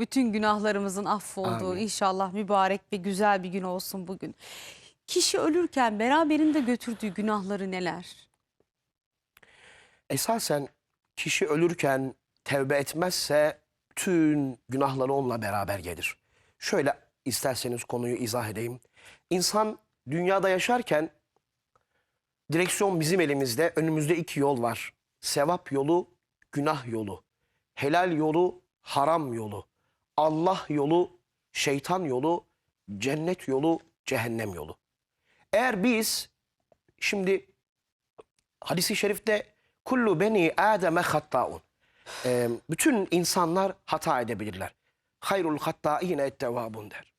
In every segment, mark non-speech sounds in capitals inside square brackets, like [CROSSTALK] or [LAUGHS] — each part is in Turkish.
Bütün günahlarımızın affolduğu Amin. inşallah mübarek ve güzel bir gün olsun bugün. Kişi ölürken beraberinde götürdüğü günahları neler? Esasen kişi ölürken tevbe etmezse tüm günahları onunla beraber gelir. Şöyle isterseniz konuyu izah edeyim. İnsan dünyada yaşarken direksiyon bizim elimizde. Önümüzde iki yol var. Sevap yolu, günah yolu. Helal yolu, haram yolu. Allah yolu, şeytan yolu, cennet yolu, cehennem yolu. Eğer biz şimdi hadisi şerifte kullu beni ademe hattaun. Ee, bütün insanlar hata edebilirler. Hayrul hattaine ettevabun der.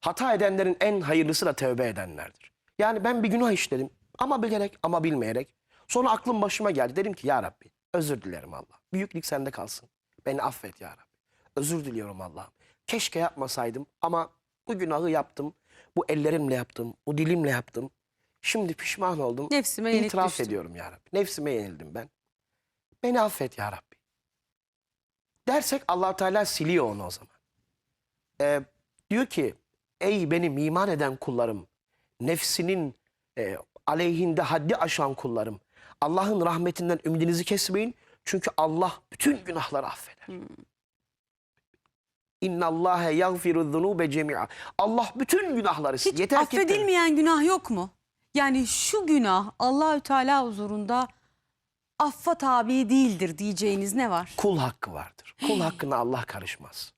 Hata edenlerin en hayırlısı da tövbe edenlerdir. Yani ben bir günah işledim ama bilerek ama bilmeyerek. Sonra aklım başıma geldi. Dedim ki ya Rabbi özür dilerim Allah. Büyüklük sende kalsın. Beni affet ya Rabbi. Özür diliyorum Allah'ım. Keşke yapmasaydım ama bu günahı yaptım. Bu ellerimle yaptım. Bu dilimle yaptım. Şimdi pişman oldum. Nefsime yenik İtiraf düştüm. ediyorum ya Rabbi. Nefsime yenildim ben. Beni affet ya Rabbi. Dersek allah Teala siliyor onu o zaman. Ee, diyor ki ey benim iman eden kullarım, nefsinin e, aleyhinde haddi aşan kullarım. Allah'ın rahmetinden ümidinizi kesmeyin. Çünkü Allah bütün günahları affeder. Hmm. İnna Allahe yagfiru zunube cemi'a. Allah bütün günahları Hiç yeter ki affedilmeyen günah yok mu? Yani şu günah Allahü Teala huzurunda affa tabi değildir diyeceğiniz ne var? kul hakkı vardır. Kul hakkına Allah karışmaz.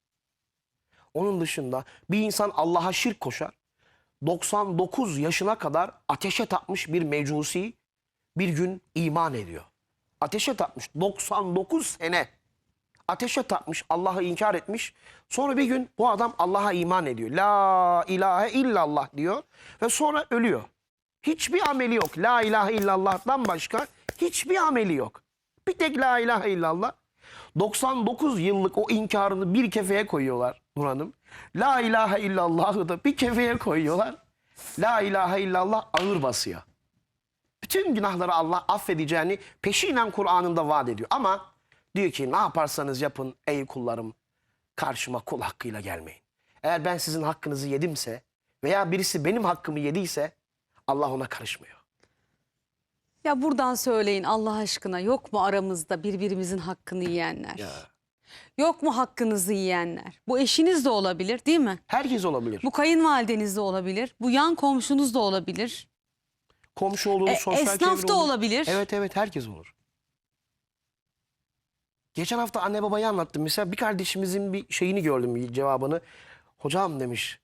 Onun dışında bir insan Allah'a şirk koşar. 99 yaşına kadar ateşe tapmış bir mecusi bir gün iman ediyor. Ateşe tapmış 99 sene. Ateşe tapmış, Allah'ı inkar etmiş. Sonra bir gün bu adam Allah'a iman ediyor. La ilahe illallah diyor ve sonra ölüyor. Hiçbir ameli yok. La ilahe illallah'tan başka hiçbir ameli yok. Bir tek la ilahe illallah. 99 yıllık o inkarını bir kefeye koyuyorlar Nur Hanım. La ilahe illallah'ı da bir kefeye koyuyorlar. La ilahe illallah ağır basıyor. Bütün günahları Allah affedeceğini peşinen Kur'an'ında vaat ediyor. Ama diyor ki ne yaparsanız yapın ey kullarım karşıma kul hakkıyla gelmeyin. Eğer ben sizin hakkınızı yedimse veya birisi benim hakkımı yediyse Allah ona karışmıyor. Ya buradan söyleyin Allah aşkına yok mu aramızda birbirimizin hakkını yiyenler? Ya. Yok mu hakkınızı yiyenler? Bu eşiniz de olabilir değil mi? Herkes olabilir. Bu kayınvalideniz de olabilir. Bu yan komşunuz da olabilir. Komşu olur, E, sosyal esnaf da olur. olabilir. Evet evet herkes olur. Geçen hafta anne babayı anlattım. Mesela bir kardeşimizin bir şeyini gördüm cevabını. Hocam demiş.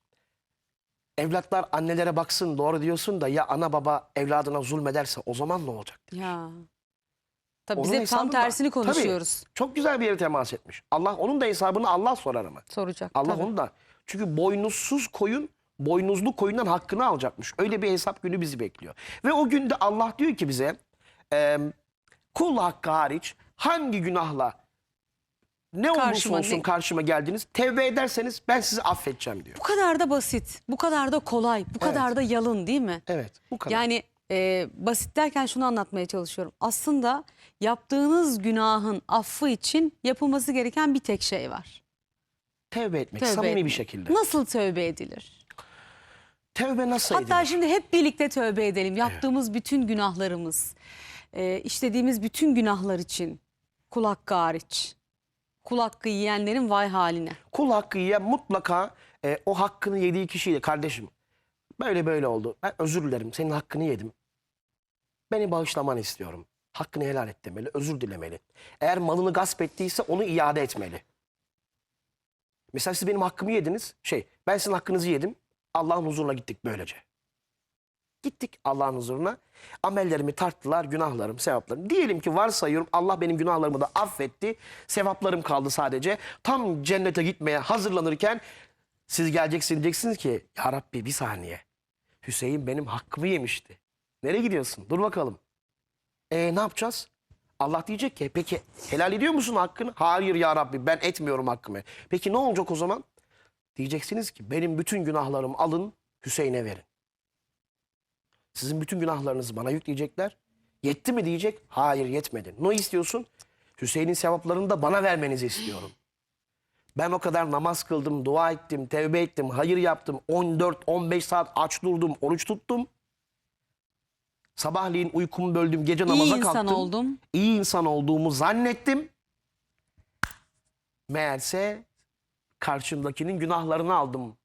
Evlatlar annelere baksın doğru diyorsun da ya ana baba evladına zulmederse o zaman ne olacak? Ya. Tabii Onun biz hep tam hesabı var. tersini Tabii. konuşuyoruz. Çok güzel bir yere temas etmiş. Allah onun da hesabını Allah sorar ama. Soracak. Allah tabii. onu da. Çünkü boynuzsuz koyun boynuzlu koyundan hakkını alacakmış. Öyle bir hesap günü bizi bekliyor. Ve o günde Allah diyor ki bize e, kul hakkı hariç hangi günahla ne olursa Karşıma olsun ne- karşıma geldiniz tevbe ederseniz ben sizi affedeceğim diyor. Bu kadar da basit, bu kadar da kolay, bu kadar da yalın değil mi? Evet bu kadar. Yani e, basit derken şunu anlatmaya çalışıyorum. Aslında yaptığınız günahın affı için yapılması gereken bir tek şey var. tevbe etmek Tövbe samimi bir etmek. şekilde. Nasıl tövbe edilir? Tevbe nasıl Hatta edilir? şimdi hep birlikte tövbe edelim. Yaptığımız bütün günahlarımız, e, işlediğimiz bütün günahlar için kul hakkı hariç. Kul hakkı yiyenlerin vay haline. Kul hakkı yiyen mutlaka e, o hakkını yediği kişiyle kardeşim böyle böyle oldu. Ben özür dilerim senin hakkını yedim. Beni bağışlamanı istiyorum. Hakkını helal et demeli, özür dilemeli. Eğer malını gasp ettiyse onu iade etmeli. Mesela siz benim hakkımı yediniz. Şey, ben sizin hakkınızı yedim. Allah'ın huzuruna gittik böylece. Gittik Allah'ın huzuruna. Amellerimi tarttılar, günahlarım, sevaplarım. Diyelim ki varsayıyorum Allah benim günahlarımı da affetti. Sevaplarım kaldı sadece. Tam cennete gitmeye hazırlanırken siz geleceksiniz diyeceksiniz ki Ya Rabbi bir saniye. Hüseyin benim hakkımı yemişti. Nereye gidiyorsun? Dur bakalım. E ne yapacağız? Allah diyecek ki peki helal ediyor musun hakkını? Hayır ya Rabbi ben etmiyorum hakkımı. Peki ne olacak o zaman? Diyeceksiniz ki benim bütün günahlarımı alın Hüseyin'e verin. Sizin bütün günahlarınızı bana yükleyecekler. Yetti mi diyecek? Hayır yetmedi. Ne istiyorsun? Hüseyin'in sevaplarını da bana vermenizi istiyorum. Ben o kadar namaz kıldım, dua ettim, tevbe ettim, hayır yaptım. 14-15 saat aç durdum, oruç tuttum. Sabahleyin uykumu böldüm, gece İyi namaza insan kalktım. oldum. İyi insan olduğumu zannettim. Meğerse karşımdakinin günahlarını aldım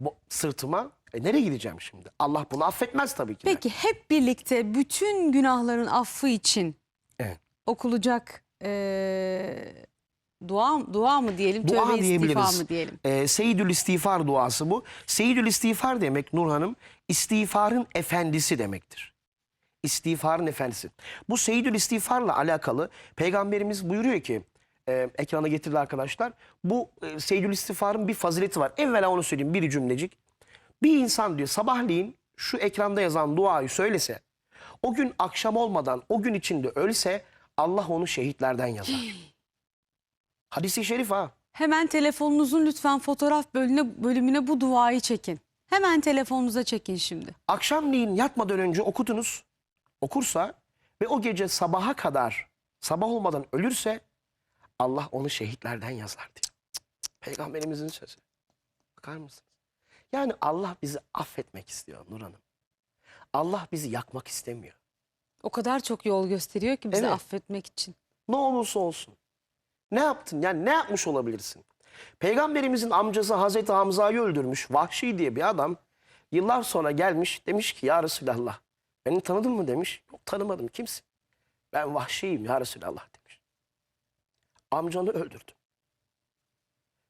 bu sırtıma. E nereye gideceğim şimdi? Allah bunu affetmez tabii ki. de. Peki hep birlikte bütün günahların affı için Evet. okulacak eee, dua dua mı diyelim, Dua tövbe istiğfar diyebiliriz. mı diyelim? Ee, Seyyidül İstiğfar duası bu. Seyyidül İstiğfar demek Nur Hanım, istiğfarın efendisi demektir. İstiğfarın efendisi. Bu Seyyidül İstiğfarla alakalı Peygamberimiz buyuruyor ki, e, ekrana getirdi arkadaşlar. Bu e, Seyyidül İstiğfarın bir fazileti var. Evvela onu söyleyeyim bir cümlecik. Bir insan diyor sabahleyin şu ekranda yazan duayı söylese, o gün akşam olmadan o gün içinde ölse Allah onu şehitlerden yazar. [GASPS] Hadisi şerif ha. Hemen telefonunuzun lütfen fotoğraf bölümüne, bölümüne bu duayı çekin. Hemen telefonunuza çekin şimdi. Akşamleyin yatmadan önce okutunuz. Okursa ve o gece sabaha kadar sabah olmadan ölürse Allah onu şehitlerden yazar cık, Peygamberimizin sözü. Bakar mısınız? Yani Allah bizi affetmek istiyor Nur Hanım. Allah bizi yakmak istemiyor. O kadar çok yol gösteriyor ki bizi Evet. affetmek için. Ne olursa olsun. Ne yaptın? Yani ne yapmış olabilirsin? Peygamberimizin amcası Hazreti Hamza'yı öldürmüş. Vahşi diye bir adam. Yıllar sonra gelmiş demiş ki ya Resulallah beni tanıdın mı demiş. Yok tanımadım kimsin? Ben vahşiyim ya Resulallah demiş. Amcanı öldürdüm.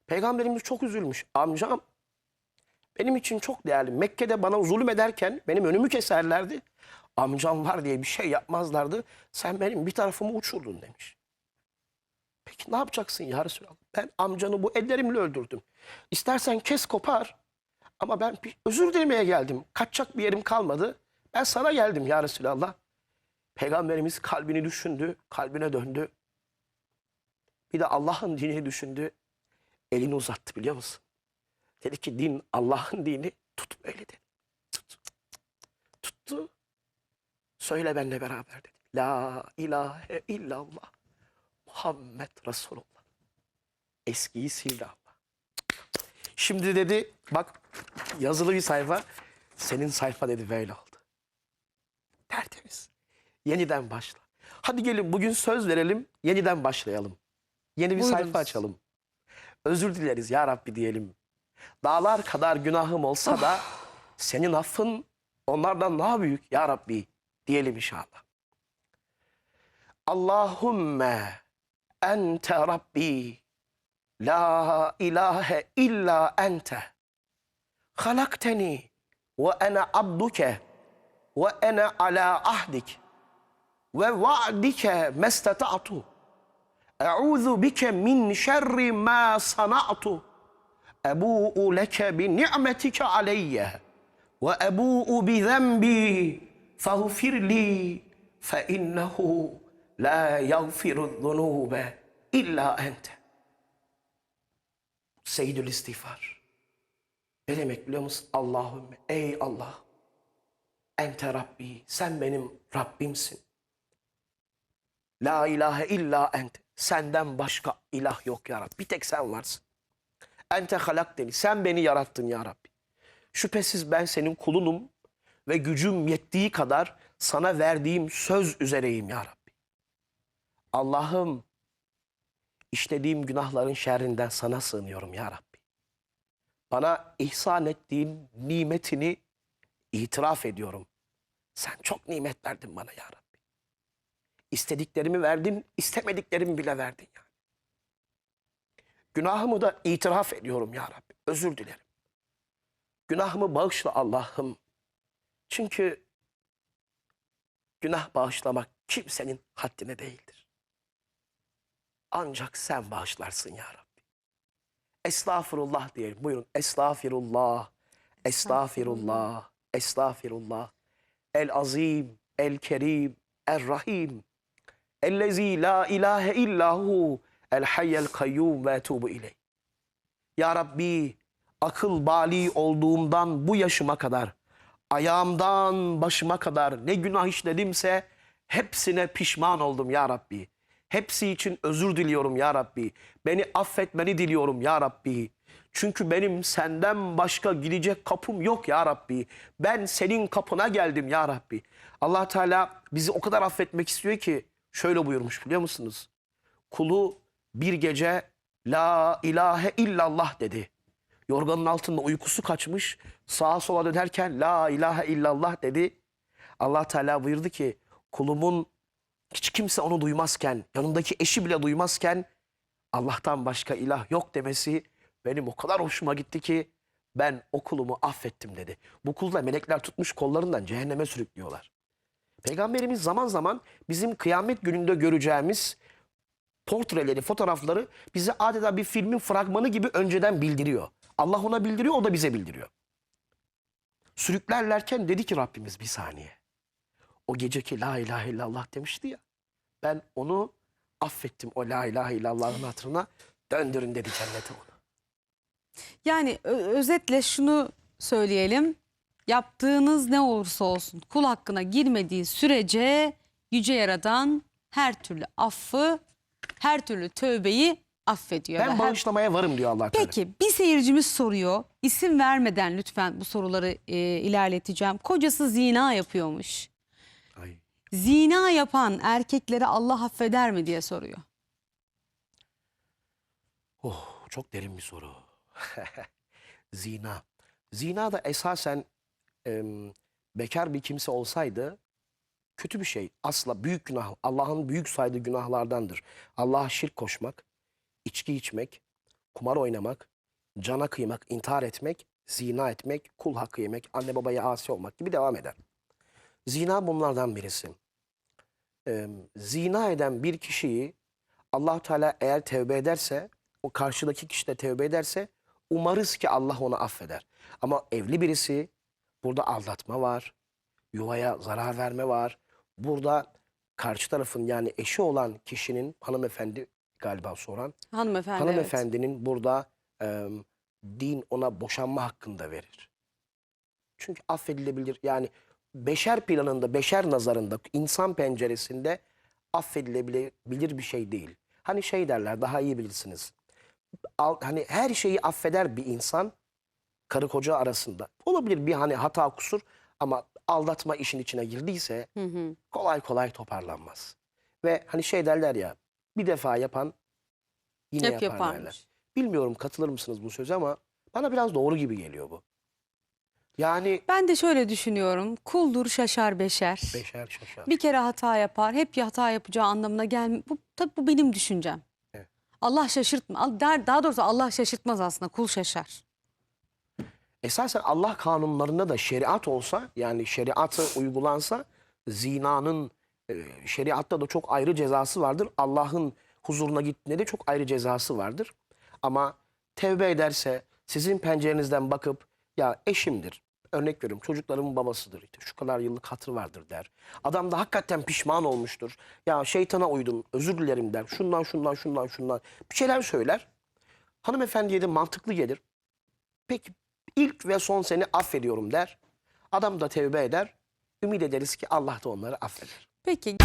Peygamberimiz çok üzülmüş. Amcam benim için çok değerli. Mekke'de bana zulüm ederken benim önümü keserlerdi. Amcam var diye bir şey yapmazlardı. Sen benim bir tarafımı uçurdun demiş. Peki ne yapacaksın ya Resulallah? Ben amcanı bu ellerimle öldürdüm. İstersen kes kopar. Ama ben özür dilemeye geldim. Kaçacak bir yerim kalmadı. Ben sana geldim ya Resulallah. Peygamberimiz kalbini düşündü, kalbine döndü. Bir de Allah'ın dinini düşündü. Elini uzattı biliyor musun? Dedi ki din Allah'ın dini tut böyle dedi. Tut. Tuttu. Söyle benimle beraber dedi. La ilahe illallah. Muhammed Resulullah. Eskiyi sildi Allah. Şimdi dedi bak yazılı bir sayfa. Senin sayfa dedi böyle oldu. Tertemiz. Yeniden başla. Hadi gelin bugün söz verelim. Yeniden başlayalım. Yeni bir Buyurunuz. sayfa açalım. Özür dileriz ya Rabbi diyelim. Dağlar kadar günahım olsa da senin affın onlardan daha büyük ya Rabbi diyelim inşallah. Allahümme ente Rabbi la ilahe illa ente. Halakteni ve ene abduke ve ene ala ahdik ve va'dike mestata'tu. E'udhu bike min şerri ma sana'tu ebu'u leke bi ni'metike aleyye ve ebu'u bi zenbi fagfir li fe innehu la yagfiru zunube illa ente. Seyyidül istiğfar. Ne demek biliyor musun? Allahümme ey Allah. Ente Rabbi. Sen benim Rabbimsin. La ilahe illa ente. Senden başka ilah yok ya Rabbi. Bir tek sen varsın. Ente halakteni. Sen beni yarattın ya Rabbi. Şüphesiz ben senin kulunum ve gücüm yettiği kadar sana verdiğim söz üzereyim ya Rabbi. Allah'ım işlediğim günahların şerrinden sana sığınıyorum ya Rabbi. Bana ihsan ettiğin nimetini itiraf ediyorum. Sen çok nimet verdin bana ya Rabbi. İstediklerimi verdin, istemediklerimi bile verdin ya. Günahımı da itiraf ediyorum ya Rabbi. Özür dilerim. Günahımı bağışla Allah'ım. Çünkü günah bağışlamak kimsenin haddine değildir. Ancak sen bağışlarsın ya Rabbi. Estağfurullah diyelim. Buyurun. Estağfirullah. Estağfirullah. Estağfirullah. El azim, el kerim, el rahim. Ellezî la ilahe illahu el hayyel kayyum ve etubu ileyh. Ya Rabbi akıl bali olduğumdan bu yaşıma kadar ayağımdan başıma kadar ne günah işledimse hepsine pişman oldum ya Rabbi. Hepsi için özür diliyorum ya Rabbi. Beni affetmeni diliyorum ya Rabbi. Çünkü benim senden başka gidecek kapım yok ya Rabbi. Ben senin kapına geldim ya Rabbi. allah Teala bizi o kadar affetmek istiyor ki şöyle buyurmuş biliyor musunuz? Kulu bir gece la ilahe illallah dedi. Yorganın altında uykusu kaçmış. Sağa sola dönerken la ilahe illallah dedi. allah Teala buyurdu ki kulumun hiç kimse onu duymazken, yanındaki eşi bile duymazken Allah'tan başka ilah yok demesi benim o kadar hoşuma gitti ki ben o kulumu affettim dedi. Bu kulda melekler tutmuş kollarından cehenneme sürüklüyorlar. Peygamberimiz zaman zaman bizim kıyamet gününde göreceğimiz portreleri, fotoğrafları bize adeta bir filmin fragmanı gibi önceden bildiriyor. Allah ona bildiriyor, o da bize bildiriyor. Sürüklerlerken dedi ki Rabbimiz bir saniye. O geceki la ilahe illallah demişti ya. Ben onu affettim o la ilahe illallah'ın hatırına. Döndürün dedi cennete onu. Yani özetle şunu söyleyelim. Yaptığınız ne olursa olsun kul hakkına girmediği sürece yüce yaradan her türlü affı, her türlü tövbeyi affediyor. Ben bağışlamaya varım diyor Allah Teala. Peki bir seyircimiz soruyor. İsim vermeden lütfen bu soruları e, ilerleteceğim. Kocası zina yapıyormuş. Ay. Zina yapan erkekleri Allah affeder mi diye soruyor. Oh, çok derin bir soru. [LAUGHS] Zina. Zina da esasen em, bekar bir kimse olsaydı kötü bir şey. Asla büyük günah. Allah'ın büyük saydığı günahlardandır. Allah'a şirk koşmak, içki içmek, kumar oynamak, cana kıymak, intihar etmek, zina etmek, kul hakkı yemek, anne babaya asi olmak gibi devam eder. Zina bunlardan birisi. Em, zina eden bir kişiyi allah Teala eğer tevbe ederse, o karşıdaki kişi de tevbe ederse umarız ki Allah onu affeder. Ama evli birisi, burada aldatma var, yuvaya zarar verme var. Burada karşı tarafın yani eşi olan kişinin hanımefendi galiba soran, Hanımefendi. hanımefendinin burada e, din ona boşanma hakkında verir. Çünkü affedilebilir yani beşer planında, beşer nazarında, insan penceresinde affedilebilir bir şey değil. Hani şey derler daha iyi bilirsiniz. Al, hani her şeyi affeder bir insan karı koca arasında. Olabilir bir hani hata kusur ama aldatma işin içine girdiyse Hı hı. kolay kolay toparlanmaz. Ve hani şey derler ya bir defa yapan yine Hep yapar derler. yaparmış. Bilmiyorum katılır mısınız bu söze ama bana biraz doğru gibi geliyor bu. Yani Ben de şöyle düşünüyorum. Kuldur şaşar beşer. beşer şaşar. Bir kere hata yapar. Hep hata yapacağı anlamına gelmiyor. Bu, tabii bu benim düşüncem. Evet. Allah şaşırtma. Daha doğrusu Allah şaşırtmaz aslında. Kul şaşar. Esasen Allah kanunlarında da şeriat olsa yani şeriatı uygulansa zinanın e, şeriatta da çok ayrı cezası vardır. Allah'ın huzuruna gittiğinde de çok ayrı cezası vardır. Ama tevbe ederse sizin pencerenizden bakıp ya eşimdir. Örnek veriyorum çocuklarımın babasıdır. İşte şu kadar yıllık hatır vardır der. Adam da hakikaten pişman olmuştur. Ya şeytana uydum özür dilerim der. Şundan şundan şundan şundan bir şeyler söyler. Hanımefendiye de mantıklı gelir. Peki ilk ve son seni affediyorum der. Adam da tevbe eder. Ümit ederiz ki Allah da onları affeder. Peki.